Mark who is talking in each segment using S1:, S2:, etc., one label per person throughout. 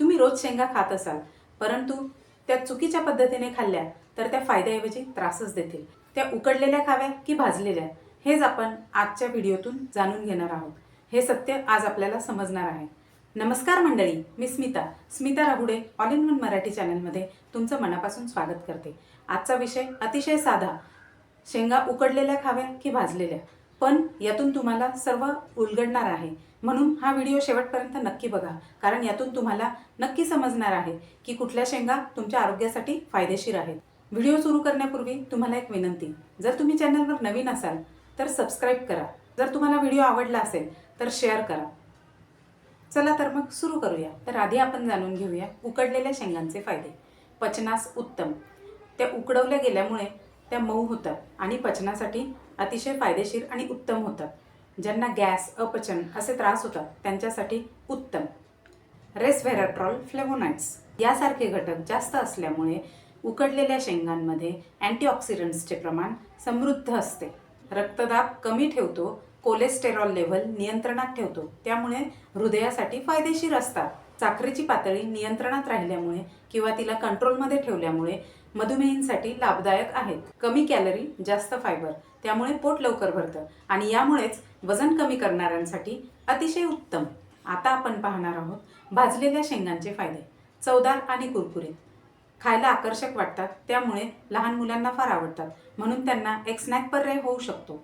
S1: तुम्ही रोज शेंगा खात असाल परंतु त्या चुकीच्या पद्धतीने खाल्ल्या तर त्या फायद्याऐवजी त्रासच देतील. त्या उकडलेल्या खाव्या की भाजलेल्या हेच आपण आजच्या व्हिडिओतून जाणून घेणार आहोत. हे सत्य आज आपल्याला समजणार आहे. नमस्कार मंडळी मी Smita. Smita Rahude all in one Marathi चॅनलमध्ये तुमचं मनापासून स्वागत करते. आजचा विषय अतिशय साधा शेंगा उकडलेल्या खाव्या की भाजलेल्या. पण यातून तुम्हाला सर्व उलगडणार आहे. म्हणून हा व्हिडिओ शेवटपर्यंत नक्की बघा. कारण यातून तुम्हाला नक्की समजणार आहे की कुठल्या शेंगा तुमच्या आरोग्यासाठी फायदेशीर आहेत. व्हिडिओ सुरू करण्यापूर्वी तुम्हाला एक विनंती. जर तुम्ही चॅनलवर नवीन असाल तर सबस्क्राईब करा. जर तुम्हाला व्हिडिओ आवडला असेल तर शेअर करा. चला तर मग सुरू करूया. तर आधी आपण जाणून घेऊया उकडलेल्या शेंगांचे फायदे. पचनास उत्तम. त्या उकडवल्या गेल्यामुळे त्या मऊ होतात आणि पचनासाठी अतिशय फायदेशीर आणि उत्तम होतात. ज्यांना गॅस अपचन असे त्रास होतात त्यांच्यासाठी उत्तम. रेसव्हेराट्रॉल फ्लेवोनाइट्स यासारखे घटक जास्त असल्यामुळे उकडलेल्या शेंगांमध्ये अँटीऑक्सिडंट्सचे प्रमाण समृद्ध असते. रक्तदाब कमी ठेवतो कोलेस्टेरॉल लेव्हल नियंत्रणात ठेवतो त्यामुळे हृदयासाठी फायदेशीर असतात. साखरेची पातळी नियंत्रणात राहिल्यामुळे किंवा तिला कंट्रोलमध्ये ठेवल्यामुळे मधुमेहींसाठी लाभदायक आहेत. कमी कॅलरी जास्त फायबर त्यामुळे पोट लवकर भरतं आणि यामुळेच वजन कमी करणाऱ्यांसाठी अतिशय उत्तम. आता आपण पाहणार आहोत भाजलेल्या शेंगांचे फायदे. चवदार आणि कुरकुरीत. खायला आकर्षक वाटतात त्यामुळे लहान मुलांना फार आवडतात म्हणून त्यांना एक स्नॅक पर्याय होऊ शकतो.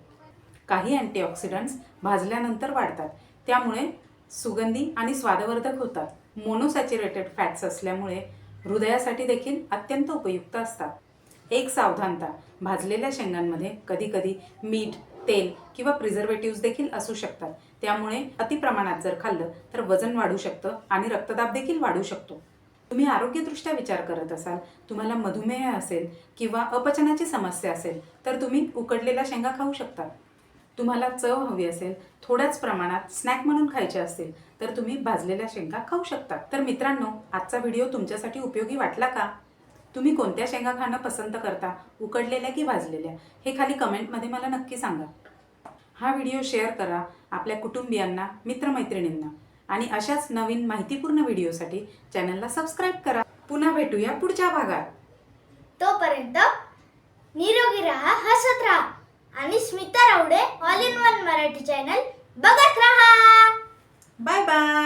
S1: काही अँटीऑक्सिडंट्स भाजल्यानंतर वाढतात त्यामुळे सुगंधी आणि स्वादवर्धक होतात. मोनोसॅच्युरेटेड फॅट्स असल्यामुळे हृदयासाठी देखील अत्यंत उपयुक्त असतात. एक सावधानता भाजलेल्या शेंगांमध्ये कधीकधी मीठ तेल किंवा प्रिझर्वेटिव्ह देखील असू शकतात. त्यामुळे अतिप्रमाणात जर खाल्लं तर वजन वाढू शकतं आणि रक्तदाब देखील वाढू शकतो. तुम्ही आरोग्यदृष्ट्या विचार करत असाल तुम्हाला मधुमेह असेल किंवा अपचनाची समस्या असेल तर तुम्ही उकडलेल्या शेंगा खाऊ शकता. तुम्हाला चव हवी असेल थोड्याच प्रमाणात स्नॅक म्हणून खायचे असतील तर तुम्ही भाजलेल्या शेंगा खाऊ शकता. तर मित्रांनो आजचा व्हिडिओ तुमच्यासाठी उपयोगी वाटला का? तुम्ही कोणत्या शेंगा खाणं पसंत करता? उकडलेल्या की भाजलेल्या? हे खाली कमेंटमध्ये मला नक्की सांगा. हा व्हिडिओ शेअर करा आपल्या कुटुंबियांना मित्रमैत्रिणींना. आणि अशाच नवीन माहितीपूर्ण व्हिडिओसाठी चॅनलला सबस्क्राईब करा. पुन्हा भेटूया पुढच्या भागात.
S2: तोपर्यंत निरोगी राहा हसत राहा. आणि स्मिता रावडे मराठी चॅनल बघत राहा.
S1: Bye bye.